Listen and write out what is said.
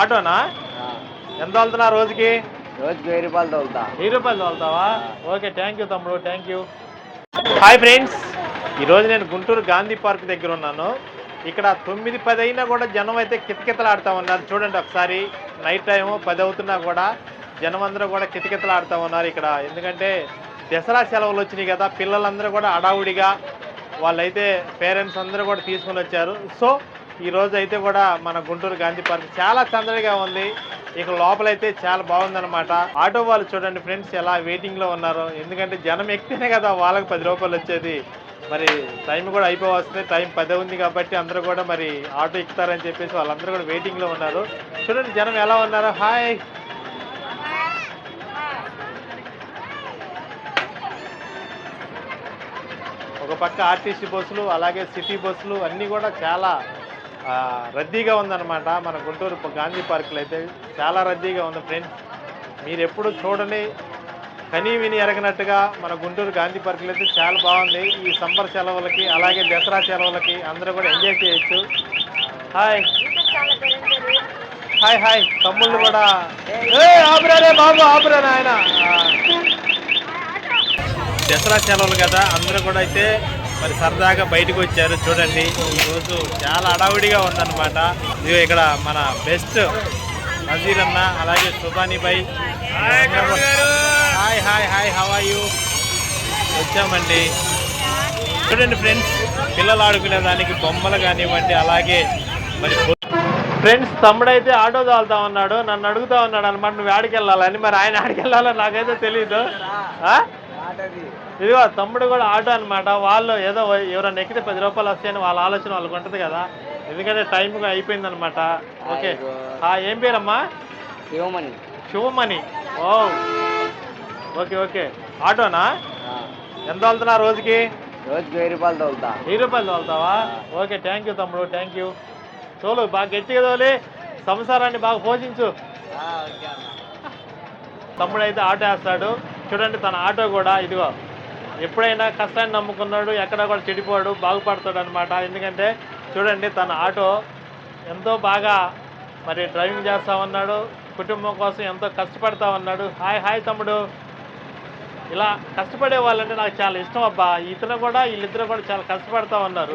ఆటోనా? ఎంత వెళ్తున్నా రోజుకి? రోజుకి వెయ్యి రూపాయలు తోలుతా. వెయ్యి రూపాయలు తోలుతావా? ఓకే థ్యాంక్ యూ తమ్ముడు థ్యాంక్ యూ హాయ్ ఫ్రెండ్స్ ఈరోజు నేను గుంటూరు గాంధీ పార్క్ దగ్గర ఉన్నాను. ఇక్కడ తొమ్మిది పది అయినా కూడా జనం అయితే కితకితలాడుతూ ఉన్నారు. చూడండి ఒకసారి నైట్ టైము పది అవుతున్నా కూడా జనం అందరూ కూడా కితకితలాడుతూ ఉన్నారు ఇక్కడ. ఎందుకంటే దసరా సెలవులు వచ్చినాయి కదా పిల్లలందరూ కూడా అడావుడిగా వాళ్ళైతే పేరెంట్స్ అందరూ కూడా తీసుకొని వచ్చారు. సో ఈ అయితే కూడా మన గుంటూరు గాంధీ పార్క్ చాలా చందడిగా ఉంది. ఇక లోపలైతే చాలా బాగుందన్నమాట. ఆటో వాళ్ళు చూడండి ఫ్రెండ్స్ ఎలా వెయిటింగ్లో ఉన్నారు. ఎందుకంటే జనం ఎక్కితేనే కదా వాళ్ళకి పది రూపాయలు వచ్చేది. మరి టైం కూడా అయిపోవస్తుంది టైం పదే ఉంది కాబట్టి అందరూ కూడా మరి ఆటో ఎక్కుతారని చెప్పేసి వాళ్ళందరూ కూడా వెయిటింగ్లో ఉన్నారు. చూడండి జనం ఎలా ఉన్నారు. హాయ్. ఒక పక్క ఆర్టీసీ బస్సులు అలాగే సిటీ బస్సులు అన్నీ కూడా చాలా రద్దీగా ఉందన్నమాట. మన గుంటూరు గాంధీ పార్కులో అయితే చాలా రద్దీగా ఉంది ఫ్రెండ్స్. మీరు ఎప్పుడు చూడని కనీ విని ఎరగనట్టుగా మన గుంటూరు గాంధీ పార్కులో అయితే చాలా బాగుంది. ఈ సంబర్ సెలవులకి అలాగే దసరా సెలవులకి అందరూ కూడా ఎంజాయ్ చేయొచ్చు. హాయ్. Hi hi. తమ్ముళ్ళు కూడా. ఆపురానే బాబు ఆపురా నాయన. దసరా సెలవులు కదా అందరూ కూడా అయితే మరి సరదాగా బయటకు వచ్చారు. చూడండి ఈ రోజు చాలా అడావుడిగా ఉందన్నమాట. ఇదిగో ఇక్కడ మన బెస్ట్ నజీర్ అన్న అలాగే Subhani bye. Hi hi hi how are you వచ్చామండి. చూడండి ఫ్రెండ్స్ పిల్లలు ఆడుకునే దానికి బొమ్మలు కానివ్వండి అలాగే మరి ఫ్రెండ్స్ తమ్ముడైతే ఆటో తోలుతా ఉన్నాడు. నన్ను అడుగుతా ఉన్నాడు అనమాట నువ్వు ఆడికి వెళ్ళాలని మరి ఆయన ఆడికి వెళ్ళాలో నాకైతే తెలియదు? ఇదిగో తమ్ముడు కూడా ఆటో అన్నమాట. వాళ్ళు ఏదో ఎవరైనా ఎక్కితే పది రూపాయలు వస్తాయని వాళ్ళ ఆలోచన వాళ్ళకి ఉంటుంది కదా. ఎందుకంటే టైం అయిపోయింది అనమాట ఓకే ఏం పేరమ్మా? శివమణి. శివమణి. ఓ ఓకే ఓకే ఆటోనా? ఎంత వెళ్తున్నా రోజుకి? రోజుకి వెయ్యి రూపాయలు తోలుతా. వెయ్యి రూపాయలు తోలుతావా? ఓకే థ్యాంక్ యూ తమ్ముడు థ్యాంక్ యూ తోలు బాగా గట్టిగా తోలి సంసారాన్ని బాగా పోషించు. తమ్ముడు అయితే ఆటో వేస్తాడు. చూడండి తన ఆటో కూడా ఇదిగో. ఎప్పుడైనా కష్టాన్ని నమ్ముకున్నాడు ఎక్కడ కూడా చెడిపోడు బాగుపడతాడు అనమాట ఎందుకంటే చూడండి తన ఆటో ఎంతో బాగా మరి డ్రైవింగ్ చేస్తా ఉన్నాడు కుటుంబం కోసం ఎంతో కష్టపడతా ఉన్నాడు. హాయ్ హాయ్ తమ్ముడు. ఇలా కష్టపడే వాళ్ళంటే నాకు చాలా ఇష్టం అబ్బా. ఇతను కూడా వీళ్ళిద్దరు కూడా చాలా కష్టపడతా ఉన్నారు.